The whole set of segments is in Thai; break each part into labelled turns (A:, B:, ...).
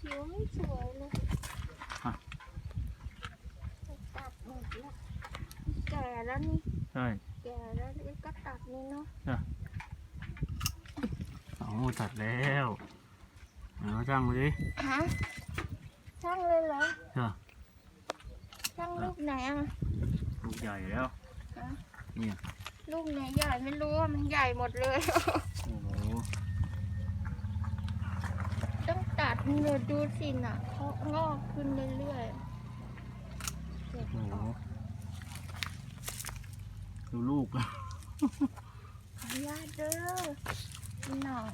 A: ผิวไม่สวยเลย
B: ฮะ
A: ตัดหมดแล้วแก่แล้วนี่
B: ใช่
A: แก่แล้วนี่ก็ตัดนี่เนาะ
B: เอาตัดแล้วเอาช่างมาดิ
A: ฮะช่างเลยเหรอ
B: จ้ะ
A: ช่างลูกไหนอะ
B: ลูกใหญ่แล้ว
A: ฮะ
B: เนี่ย
A: ลูกไหนใหญ่ไม่รู้ว่ามันใหญ่หมดเลย
B: โอ้โห
A: ต้องตัดเนื้อดูสิน่ะเขางอกขึ้นเรื่อยๆเจ็บ
B: โอ้โห
A: ออก
B: ดูลูก
A: ขออนุญาตเด้อพี่น้อง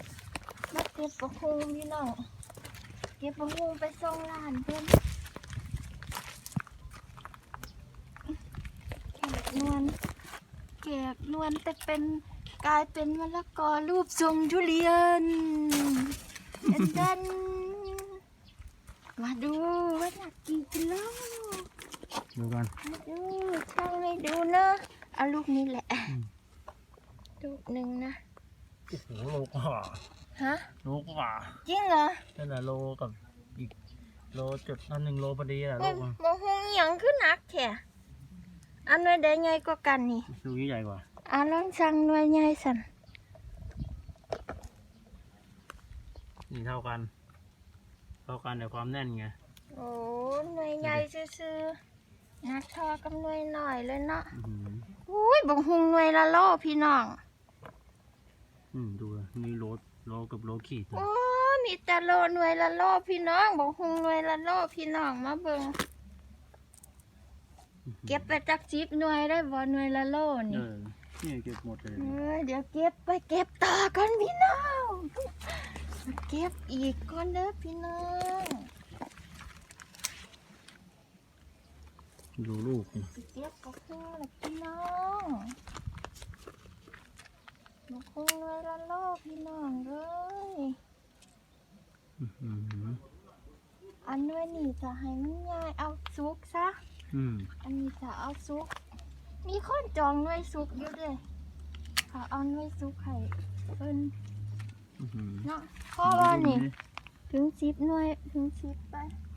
A: มาเก็บประคุงพี่น้องเก็บประคุงไปส่งร้านเพื่อนแขกนวลแขกนวลแต่เป็นกลายเป็นมะละกอรูปทรงทุเรียน เอ็นดันมาดูว่าหนักกี่กิโล
B: ดูกัน
A: มาดูช่างให้ดูนะเอาลูกนี้แหละ
B: อืม
A: ลูกหนึ่งนะ
B: โอ้โหโลกว่า
A: ฮะ
B: โลกว่า
A: จริงเหรอ
B: นั่นแหละโลกับอีกโลจุดอันหนึ่งโลพอดีแหละ
A: มั
B: ลู
A: น
B: กมัน
A: มองหงหยังขึ้นหนักแท้อันหน่วยใดใหญ่กว่ากันนี่
B: ลูกนี้ใหญ่กว่า
A: อันลองสั่งหน่วยใหญ่สัน
B: นี่เท่ากัน เท่ากันแต่ความแน่นไง
A: โอ้หน่วยใหญ่ซื่อๆ นักทอกับหน่วยหน่อยเลยเนาะ
B: อื้อหือ
A: อุ้ยบังหุงหน่วยละโลพี่น้อง
B: อืมดูนะนี่โลโลกับโลขีดนะ
A: โอ้ยมีแต่โลหน่วยละโลพี่น้องบังหุงหน่วยละโลพี่น้องมาเบิ่ง
B: อื้อหือ
A: เก็บไปจักจิบหน่วยได้บ่หน่วยละโล
B: เอ
A: นี่
B: อนี่เก็บหมดเลย
A: เออเดี๋ยวเก็บไปเก็บต่อก่อนพี่น้องมาเก็บอีกก่อนเด้อพี่น้อง
B: ดูลูกนี่
A: สิเก็บก็คือละพี่น้องมาคงเลยละโลกพี่น้องเลย
B: อื้อหือ
A: อันน้อยนี่จะให้มันง่ายเอาซุกซะ
B: อืม
A: อันนี้จะเอาซุก มีคนจองหน่วยซุกอยู่เด้เขาเอาหน่วยซุกให้เพิ่น
B: อื้อหือ
A: เนาะเพราะว่านี่ ถึงสิบหน่วยถึงสิบไป
B: อ่า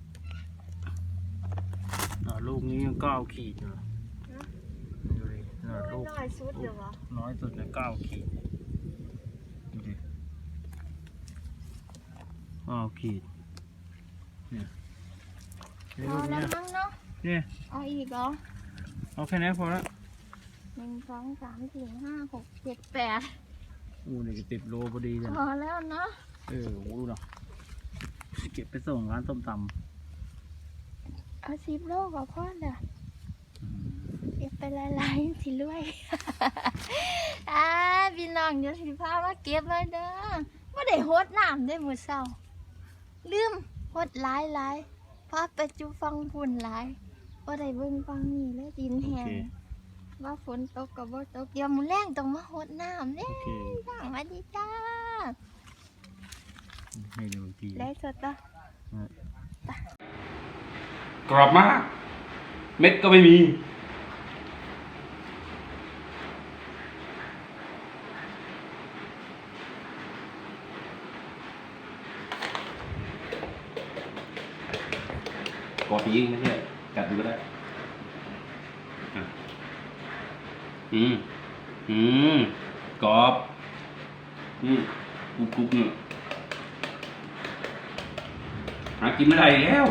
B: ลูกนี้ยังเก้าขีดเลย
A: ฮะ
B: ดูดิอ่าลูก
A: น้อยสุดเดี๋ยววะ
B: น้อยสุดเลยเก้าขีดดูดิเก้าขีดเนี่ยนี่
A: พ
B: ลู
A: อกแล้
B: เนี้
A: วยมั้งเนาะ
B: เนี่ย
A: เอาอีกเหรอ
B: เอาแค่นี้พอละ
A: หนึ่งสองสามสี่ห้าหกเจ็ดแปด
B: อู้นี่ก็ติดโลพอดีเลย
A: พอแล้วเนาะ
B: เออโอ้ดูเนาะเก็บไปส่งร้านส้มต
A: เอาสิบโลก็พอละำ
B: อืม
A: เก็บไปหลายๆสิรวยอ่าพี่น้องเดี๋ยวสิพามาเก็บมาเด้อว่าได้หดน้ำได้อมื้อเช้าลืมหดหลายหลายพาไปจูฟังฝุ่นหลายว่าได้เบิ่งฟังนี่เลยดิน
B: โอ
A: แห้ง
B: เค
A: ว่าฝนตกกับว่าตกเดี๋ยวมื้อแรงต้องมาหดน้ำเด้
B: โอเค
A: สวัสดีจ้า
B: ให้ดูอีกที
A: ไล่สดต่อ ก
C: รอบมาก เม็ดก็ไม่มีกอดยิงไม่ใช่กัดดูก็ได้อะอืม อืม กรอบ อืมกรุบกรุบเนี่ยหากินไม่ได้แล้ว